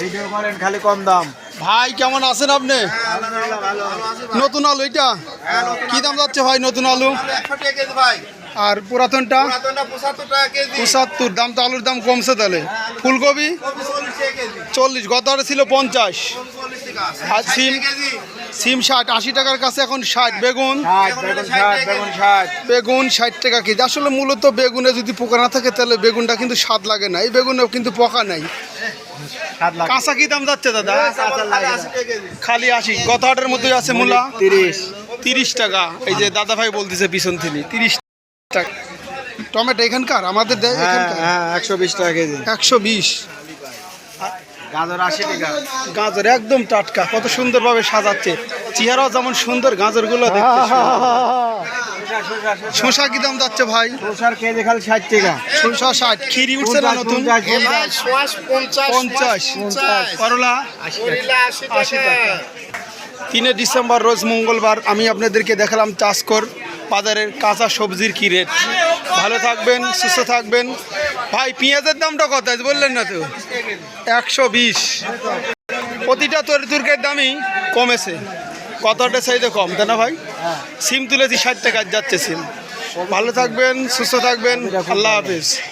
Video করেন, খালি কম দাম। ভাই, কেমন আছেন আপনি? নতুন আলু এটা? কি দাম যাচ্ছে ভাই নতুন আলু? আর পুরাতনটা? পঁচাত্তর, দাম তো আলুর দাম কমছে তাহলে। ফুলকপি? চল্লিশ গত ছিল পঞ্চাশ। আর সিম? সিম ষাট আশি টাকার কাছে এখন ষাট বেগুন। বেগুন ষাট বেগুন বেগুন টাকা কেজি। আসলে মূলত বেগুনে যদি পোকা না থাকে তাহলে বেগুনটা কিন্তু স্বাদ লাগে না। এই বেগুনেও কিন্তু পোকা নাই। কাঁচা কি দাম যাচ্ছে দাদা? খালি আশি গত হাটের মধ্যে আছে মূলা। তিরিশ। তিরিশ টাকা। এই যে দাদা ভাই বলতেছে পিছন থেকে। তিরিশ টাকা। টমেটো এখানকার? আমাদের দেয় হ্যাঁ হ্যাঁ একশো বিশ টাকা কেজি। একশো বিশ। গাজর আশি টাকা। গাজর একদম টাটকা কত সুন্দরভাবে সাজাচ্ছে। চেহারাও যেমন সুন্দর গাজরগুলো। শসা কি দাম যাচ্ছে ভাই? শসার কেজি খালি ষাট টাকা। শসা ষাট খিরি উঠছে না নতুন? পঞ্চাশ করলা আশি টাকা। তিনে ডিসেম্বর রোজ মঙ্গলবার। আমি আপনাদেরকে দেখালাম চাষকর বাজারের কাঁচা সবজির কি রেট। ভালো থাকবেন সুস্থ থাকবেন। ভাই পেঁয়াজের দামটা কত? আছে বললেন না তো। একশো বিশ। প্রতিটা তরিতুর্কের দামই কমেছে। কতটা চাইতে কম তাই না ভাই? সিম তুলেছি ষাট টাকা যাচ্ছে সিম। ভালো থাকবেন সুস্থ থাকবেন। আল্লাহ হাফিজ।